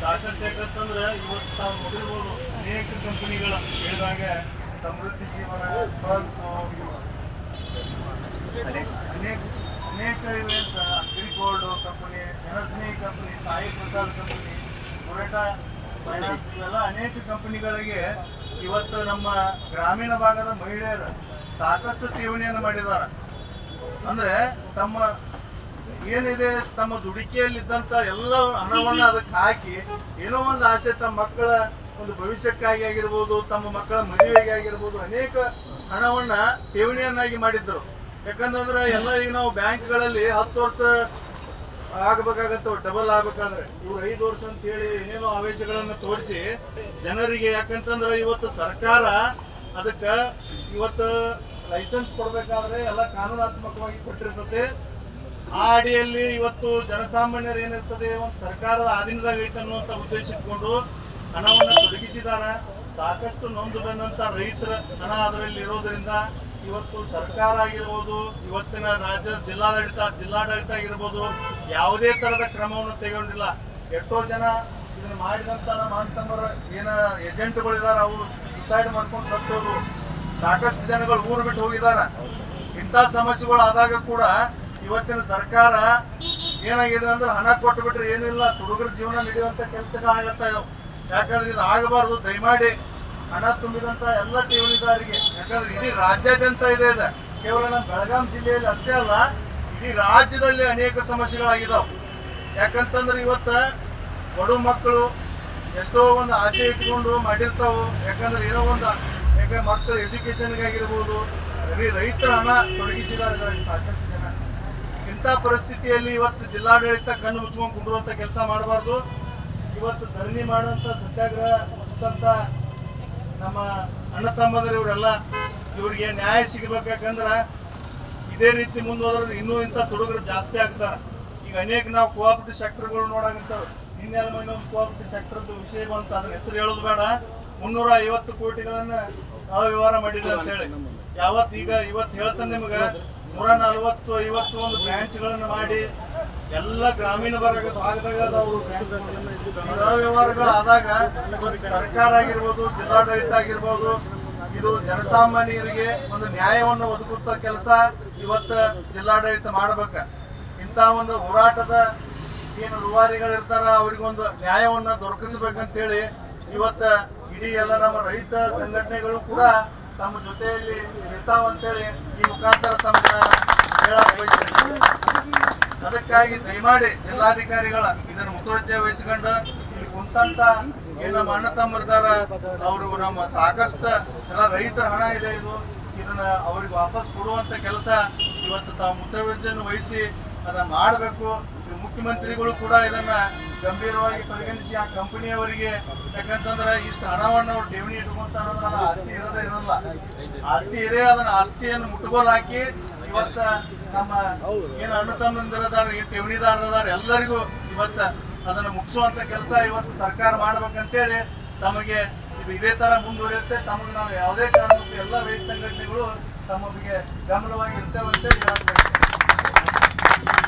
ಸಾಕಷ್ಟು ಯಾಕಂತಂದ್ರೆ ಇವತ್ತು ನೋಡಿರ್ಬೋದು ಅನೇಕ ಕಂಪನಿಗಳ ಹೇಳಿದಾಗ ಸಮೃದ್ಧಿ ಜೀವನ ಅನೇಕ ಅನೇಕ ಇವೆ ಅಂತ Agrigold company Janasnehi company Sai Prasad company ಟೊರೆಟಾ finance ಇವೆಲ್ಲ ಅನೇಕ ಕಂಪನಿಗಳಿಗೆ ಇವತ್ತು ನಮ್ಮ ಗ್ರಾಮೀಣ ಭಾಗದ ಮಹಿಳೆಯರು ಸಾಕಷ್ಟು ಠೇವಣಿಯನ್ನು ಮಾಡಿದ್ದಾರೆ. ಅಂದ್ರೆ ತಮ್ಮ ಏನಿದೆ, ತಮ್ಮ ದುಡಿಕೆಯಲ್ಲಿದ್ದಂಥ ಎಲ್ಲ ಹಣವನ್ನು ಅದಕ್ಕೆ ಹಾಕಿ ಏನೋ ಒಂದು ಆಸೆ ತಮ್ಮ ಮಕ್ಕಳ ಒಂದು ಭವಿಷ್ಯಕ್ಕಾಗಿ ಆಗಿರ್ಬೋದು, ತಮ್ಮ ಮಕ್ಕಳ ಮದುವೆಗೆ ಆಗಿರ್ಬೋದು, ಅನೇಕ ಹಣವನ್ನು ಠೇವಣಿಯನ್ನಾಗಿ ಮಾಡಿದ್ರು. ಯಾಕಂತಂದ್ರೆ ಎಲ್ಲ ಈಗ ನಾವು ಬ್ಯಾಂಕ್ಗಳಲ್ಲಿ ಹತ್ತು ವರ್ಷ ಆಗ್ಬೇಕಾಗತ್ತೆ ಡಬಲ್ ಆಗ್ಬೇಕಾದ್ರೆ. ಇವ್ರು ಐದು ವರ್ಷ ಅಂತ ಹೇಳಿ ಏನೇನೋ ಆವೇಶಗಳನ್ನು ತೋರಿಸಿ ಜನರಿಗೆ, ಯಾಕಂತಂದ್ರೆ ಇವತ್ತು ಸರ್ಕಾರ ಅದಕ್ಕೆ ಇವತ್ತು ಲೈಸೆನ್ಸ್ ಕೊಡಬೇಕಾದ್ರೆ ಎಲ್ಲ ಕಾನೂನಾತ್ಮಕವಾಗಿ ಕೊಟ್ಟಿರ್ತದೆ. ಆ ಅಡಿಯಲ್ಲಿ ಇವತ್ತು ಜನಸಾಮಾನ್ಯರು ಏನಿರ್ತದೆ, ಒಂದು ಸರ್ಕಾರದ ಆಧೀನದಾಗ ಐತೆ ಅನ್ನುವಂಥ ಉದ್ದೇಶ ಇಟ್ಕೊಂಡು ಹಣವನ್ನು ತೊಡಗಿಸಿದಾರ ಸಾಕಷ್ಟು ನೊಂದು ಬಂದಂಥ ರೈತರ ಹಣ ಅದರಲ್ಲಿ ಇರೋದ್ರಿಂದ ಇವತ್ತು ಸರ್ಕಾರ ಆಗಿರ್ಬೋದು, ಇವತ್ತಿನ ರಾಜ್ಯ ಜಿಲ್ಲಾಡಳಿತ ಜಿಲ್ಲಾಡಳಿತ ಆಗಿರ್ಬೋದು, ಯಾವುದೇ ಥರದ ಕ್ರಮವನ್ನು ತೆಗೊಂಡಿಲ್ಲ ಎಷ್ಟೋ ಜನ ಇದನ್ನು ಮಾಡಿದಂಥ ನಮ್ಮ ಏನ ಏಜೆಂಟ್ಗಳಿದ್ದಾರೆ ಅವರು ಡಿಸೈಡ್ ಮಾಡ್ಕೊಂಡು ಸತ್ತೋದು ಸಾಕಷ್ಟು ಜನಗಳು ಊರು ಬಿಟ್ಟು ಹೋಗಿದ್ದಾರೆ. ಇಂಥ ಸಮಸ್ಯೆಗಳು ಆದಾಗ ಕೂಡ ಇವತ್ತಿನ ಸರ್ಕಾರ ಏನಾಗಿದೆ ಅಂದ್ರೆ ಹಣ ಕೊಟ್ಟು ಬಿಟ್ರೆ ಏನಿಲ್ಲ ಹುಡುಗರ ಜೀವನ ನಡೆಯುವಂತ ಕೆಲಸಗಳಾಗತ್ತಾ. ಇದಾವೆ ಯಾಕಂದ್ರೆ ಇದು ಆಗಬಾರ್ದು. ದಯಮಾಡಿ ಹಣ ತುಂಬಿದಂತ ಎಲ್ಲ ಠೇವಣಿದಾರರಿಗೆ ಯಾಕಂದ್ರೆ ಇಡೀ ರಾಜ್ಯಾದ್ಯಂತ ಇದೆ ಇದೆ. ಕೇವಲ ನಮ್ಮ ಬೆಳಗಾಂ ಜಿಲ್ಲೆಯಲ್ಲಿ ಅಷ್ಟೇ ಅಲ್ಲ, ಇಡೀ ರಾಜ್ಯದಲ್ಲಿ ಅನೇಕ ಸಮಸ್ಯೆಗಳಾಗಿದಾವೆ. ಯಾಕಂತಂದ್ರೆ ಇವತ್ತ ಬಡ ಮಕ್ಕಳು ಎಷ್ಟೋ ಒಂದು ಆಸೆ ಇಟ್ಕೊಂಡು ಮಾಡಿರ್ತಾವು. ಯಾಕಂದ್ರೆ ಏನೋ ಒಂದು ಯಾಕಂದ್ರೆ ಮಕ್ಕಳ ಎಜುಕೇಷನ್ಗಾಗಿರ್ಬೋದು ಬರೀ ರೈತರ ಹಣ ತೊಡಗಿಸಿದ್ದಾರೆ ಸಾಕಷ್ಟು ಜನ. ಇಂಥ ಪರಿಸ್ಥಿತಿಯಲ್ಲಿ ಇವತ್ತು ಜಿಲ್ಲಾಡಳಿತ ಕಣ್ಣು ಮುಚ್ಕೊಂಡು ಕುಂಡುವಂತ ಕೆಲಸ ಮಾಡಬಾರ್ದು. ಇವತ್ತು ಧರಣಿ ಮಾಡುವಂಥ ಸತ್ಯಾಗ್ರಹ ಮುಗಿಸ್ತಂತ ನಮ್ಮ ಅಣ್ಣ ತಮ್ಮಂದ್ರೆ ಇವರೆಲ್ಲ ಇವರಿಗೆ ನ್ಯಾಯ ಸಿಗಬೇಕಂದ್ರೆ ಇದೇ ರೀತಿ ಮುಂದುವರೆದ್ರೆ ಇನ್ನೂ ಇಂಥ ತೊಡಗರು ಜಾಸ್ತಿ ಆಗ್ತಾರೆ. ಈಗ ಅನೇಕ ನಾವು ಕೋಆಪರೇಟಿವ್ ಸೆಕ್ಟರ್ಗಳು ನೋಡಂಗಿರ್ತವೆ ಇನ್ನೆಲ್ಲ ಮನೆ ಒಂದು ಕೋಆಪರೇಟಿವ್ ಸೆಕ್ಟರ್ದು ವಿಷಯ ಬಂತ ಅದ್ರ ಹೆಸರು ಹೇಳೋದು ಬೇಡ. ಮುನ್ನೂರ ಐವತ್ತು ಕೋಟಿಗಳನ್ನ ಅವ್ಯವಹಾರ ಮಾಡಿದೆ ಅಂತ ಹೇಳಿ. ಯಾವತ್ತು ಈಗ ಇವತ್ತು ಹೇಳ್ತಾನೆ ನಿಮ್ಗೆ ನೂರ ನಲವತ್ತು ಐವತ್ತು ಒಂದು ಬ್ರಾಂಚ್ಗಳನ್ನು ಮಾಡಿ ಎಲ್ಲ ಗ್ರಾಮೀಣ ಭಾಗದ ಭಾಗದಾಗ ಅವರು ಅವ್ಯವಹಾರಗಳು ಆದಾಗ ಸರ್ಕಾರ ಆಗಿರ್ಬೋದು, ಜಿಲ್ಲಾಡಳಿತ ಆಗಿರ್ಬೋದು, ಇದು ಜನಸಾಮಾನ್ಯರಿಗೆ ಒಂದು ನ್ಯಾಯವನ್ನು ಒದಗಿಸುವ ಕೆಲಸ ಇವತ್ತು ಜಿಲ್ಲಾಡಳಿತ ಮಾಡ್ಬೇಕ. ಇಂಥ ಒಂದು ಹೋರಾಟದ ಏನು ರೂವಾರಿಗಳಿರ್ತಾರ, ಅವ್ರಿಗೊಂದು ನ್ಯಾಯವನ್ನ ದೊರಕಿಸ್ಬೇಕಂತೇಳಿ ಇವತ್ತ ಇಡೀ ಎಲ್ಲ ನಮ್ಮ ರೈತ ಸಂಘಟನೆಗಳು ಕೂಡ ತಮ್ಮ ಜೊತೆಯಲ್ಲಿ ಇರ್ತಾವ ಅಂತೇಳಿ ಈ ಮುಖಾಂತರ ತಮ್ಮ ಹೇಳಕ್ ಅದಕ್ಕಾಗಿ ದಯಮಾಡಿ ಜಿಲ್ಲಾಧಿಕಾರಿಗಳ ಇದನ್ನು ಮುತುವರ್ಜೆ ವಹಿಸಿಕೊಂಡು ಇಲ್ಲಿ ಕುಂತಂತ ಏನು ನಮ್ಮ ಅಣ್ಣ ತಮ್ಮರ್ದಾರ ಅವರು ನಮ್ಮ ಸಾಕಷ್ಟು ಎಲ್ಲ ರೈತರ ಹಣ ಇದೆ ಇದು. ಇದನ್ನ ಅವ್ರಿಗೆ ವಾಪಸ್ ಕೊಡುವಂತ ಕೆಲಸ ಇವತ್ತು ತಾವು ಮುತುವರ್ಜೆಯನ್ನು ವಹಿಸಿ ಅದನ್ನ ಮಾಡಬೇಕು. ಮುಖ್ಯಮಂತ್ರಿಗಳು ಕೂಡ ಇದನ್ನ ಗಂಭೀರವಾಗಿ ಪರಿಗಣಿಸಿ ಆ ಕಂಪನಿಯವರಿಗೆ. ಯಾಕಂತಂದ್ರೆ ಇಷ್ಟು ಹಣವನ್ನು ಅವ್ರು ಠೇವಣಿ ಇಟ್ಕೊಂತಾರ ಅದು ಆಸ್ತಿ ಇರೋದೇ ಇರಲ್ಲ. ಆಸ್ತಿ ಇದೆ, ಅದನ್ನ ಆಸ್ತಿಯನ್ನು ಮುಟ್ಟುಗೋಲು ಹಾಕಿ ಇವತ್ತ ನಮ್ಮ ಏನು ಅಣ್ಣ ತಮ್ಮಂದಿರದಾರ ಠೇವಣಿದಾರದಾರ ಎಲ್ಲರಿಗೂ ಇವತ್ತ ಅದನ್ನು ಮುಗಿಸುವಂತ ಕೆಲಸ ಇವತ್ತು ಸರ್ಕಾರ ಮಾಡ್ಬೇಕಂತೇಳಿ ತಮಗೆ ಇದು ಇದೇ ತರ ಮುಂದುವರಿಯುತ್ತೆ. ತಮಗೆ ನಾವು ಯಾವುದೇ ಕಾರಣಕ್ಕೂ ಎಲ್ಲ ರೈತ ಸಂಘಟನೆಗಳು ತಮಗೆ ಗಮನವಾಗಿ ಇರ್ತೇವೆ ಅಂತೇಳಿ.